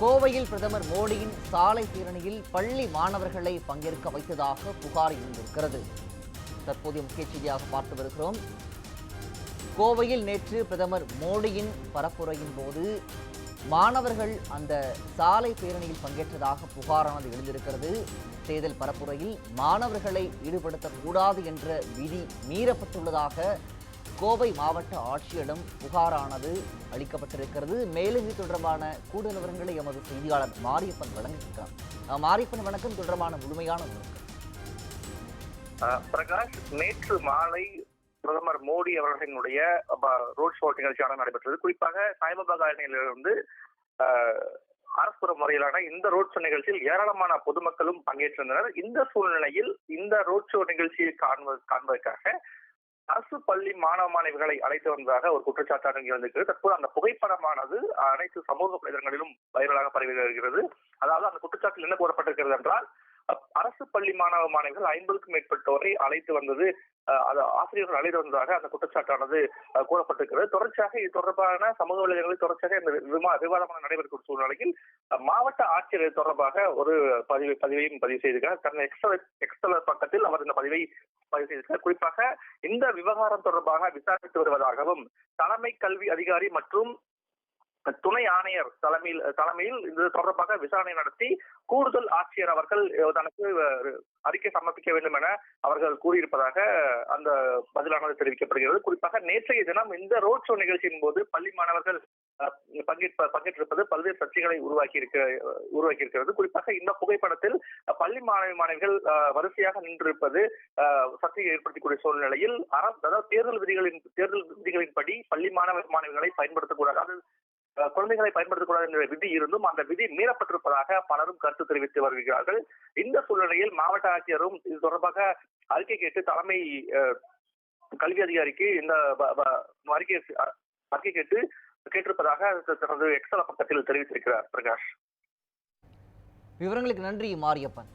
கோவையில் பிரதமர் மோடியின் சாலை பேரணியில் பள்ளி மாணவர்களை பங்கேற்க வைத்ததாக புகார் எழுந்திருக்கிறது. தற்போதைய முக்கிய செய்தியாக பார்த்து வருகிறோம். கோவையில் நேற்று பிரதமர் மோடியின் பரப்புரையின் போது மாணவர்கள் அந்த சாலை பேரணியில் பங்கேற்றதாக புகாரானது எழுந்திருக்கிறது. தேர்தல் பரப்புரையில் மாணவர்களை ஈடுபடுத்தக்கூடாது என்ற விதி மீறப்பட்டுள்ளதாக கோவை மாவட்ட ஆட்சியிடம் புகாரானது அளிக்கப்பட்டிருக்கிறது. மேலும் இது தொடர்பான கூடுதல் விவரங்களை எமது செய்தியாளர் மாரியப்பன் வழங்கியிருக்கிறார். மாரியப்பன் வணக்கம். தொடர்பான முழுமையான விவரங்கள். பிரகாஷ் நேற்று மாலை பிரதமர் மோடி அவர்களினுடைய ரோட் ஷோ நிகழ்ச்சியான நடைபெற்றது. குறிப்பாக சாய்பாபா காலனியிலிருந்து அஹ், முறையிலான இந்த ரோட் ஷோ நிகழ்ச்சியில் ஏராளமான பொதுமக்களும் பங்கேற்றிருந்தனர். இந்த சூழ்நிலையில் இந்த ரோட் ஷோ நிகழ்ச்சியை காண்ப காண்பதற்காக அரசு பள்ளி மாணவ மாணவிகளை அழைத்து வந்ததாக ஒரு குற்றச்சாட்டு இருந்திருக்கிறது தற்போது அந்த புகைப்படமானது அனைத்து சமூக வலைதளங்களிலும் வைரலாக பரவி வருகிறது. அதாவது அந்த குற்றச்சாட்டில் என்ன கூறப்பட்டிருக்கிறது என்றால் அரசு பள்ளி மாணவ மாணவிகள் ஐம்பதுக்கும் மேற்பட்டோரை அழைத்து வந்தது அஹ், அது ஆசிரியர்கள் அழைத்து வந்ததாக அந்த குற்றச்சாட்டானது அஹ், கூறப்பட்டிருக்கிறது. தொடர்ச்சியாக இது தொடர்பான சமூக வலைதளங்களில் தொடர்ச்சியாக இந்த விமா விவாதமான நடைபெறக்கூடிய சூழ்நிலையில் மாவட்ட ஆட்சியர் தொடர்பாக ஒரு பதிவு பதிவையும் பதிவு செய்திருக்கிறார். தன்னை எக்ஸ்ட்ரா எக்ஸ்டலர் பக்கத்தில் அவர் இந்த பதிவை பதிவு செய்திருக்கிறார். குறிப்பாக இந்த விவகாரம் தொடர்பாக விசாரித்து வருவதாகவும் தலைமை கல்வி அதிகாரி மற்றும் துணை ஆணையர் தலைமையில் தலைமையில் இது தொடர்பாக விசாரணை நடத்தி கூடுதல் ஆட்சியர் அவர்கள் தனக்கு அறிக்கை சமர்ப்பிக்க வேண்டும் என அவர்கள் கூறியிருப்பதாக அந்த பதிலானது தெரிவிக்கப்படுகிறது. குறிப்பாக நேற்றைய தினம் இந்த ரோட் ஷோ நிகழ்ச்சியின் போது பள்ளி மாணவர்கள் பங்கேற்ப பங்கேற்றிருப்பது பல்வேறு சர்ச்சைகளை உருவாக்கி இருக்க உருவாக்கி இருக்கிறது குறிப்பாக இந்த புகைப்படத்தில் பள்ளி மாணவி மாணவிகள் வரிசையாக நின்றிருப்பது சர்ச்சையை ஏற்படுத்தக்கூடிய சூழ்நிலையில் அதாவது தேர்தல் விதிகளின் தேர்தல் விதிகளின்படி பள்ளி மாணவ மாணவிகளை பயன்படுத்தக்கூடாது அதாவது குழந்தைகளை பயன்படுத்தக்கூடாது என்ற விதி இருந்தும் அந்த விதி மீறப்பட்டிருப்பதாக பலரும் கருத்து தெரிவித்து வருகிறார்கள். இந்த சூழ்நிலையில் மாவட்ட ஆட்சியரும் இது தொடர்பாக அறிக்கை கேட்டு தலைமை கல்வி அதிகாரிக்கு இந்த அறிக்கை அறிக்கை கேட்டு கேட்டிருப்பதாக தனது எக்ஸல பக்கத்தில் தெரிவித்திருக்கிறார் பிரகாஷ். விவரங்களுக்கு நன்றி மாரியப்பன்.